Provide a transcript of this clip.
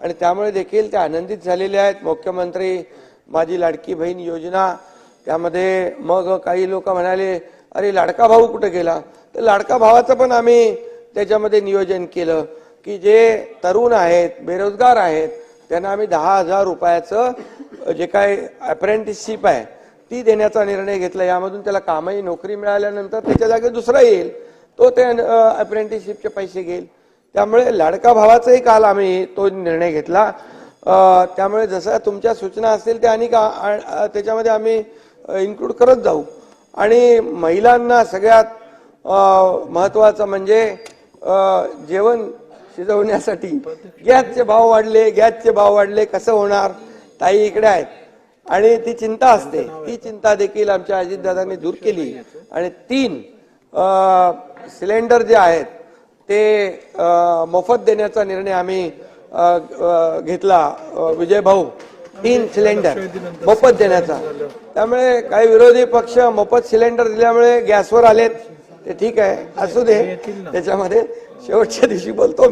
आणि त्यामुळे देखील ते आनंदित झालेले आहेत. मुख्यमंत्री माझी लाडकी बहीण योजना त्यामध्ये मग काही लोक म्हणाले अरे लाडका भाऊ कुठे गेला? तर लाडका भावाचं पण आम्ही त्याच्यामध्ये नियोजन केलं की जे तरुण आहेत बेरोजगार आहेत त्यांना आम्ही दहा हजार रुपयाचं जे काय अप्रेंटिसशिप आहे ती देण्याचा निर्णय घेतला. यामधून त्याला कामही नोकरी मिळाल्यानंतर त्याच्या जागी दुसरा येईल. तो ते अप्रेंटिसशिपचे पैसे घेईल. त्यामुळे लाडका भावाचाही काल आम्ही तो निर्णय घेतला. त्यामुळे जसं तुमच्या सूचना असतील त्या आणि का त्याच्यामध्ये आम्ही इन्क्लूड करत जाऊ. आणि महिलांना सगळ्यात महत्त्वाचं महत्वाचं म्हणजे जेवण शिजवण्यासाठी गॅसचे भाव वाढले गॅसचे भाव वाढले कसं होणार? ताई इकडे आहेत. आणि ती चिंता असते. ती चिंता देखील आमच्या अजितदादांनी दूर केली. आणि तीन सिलेंडर जे आहेत ते मोफत देण्याचा निर्णय आम्ही घेतला. विजय भाऊ तीन सिलेंडर मोफत देण्याचा. त्यामुळे काही विरोधी पक्ष मोफत सिलेंडर दिल्यामुळे गॅसवर आलेत. ते ठीक आहे. असू दे. त्याच्यामध्ये शेवटच्या दिवशी बोलतो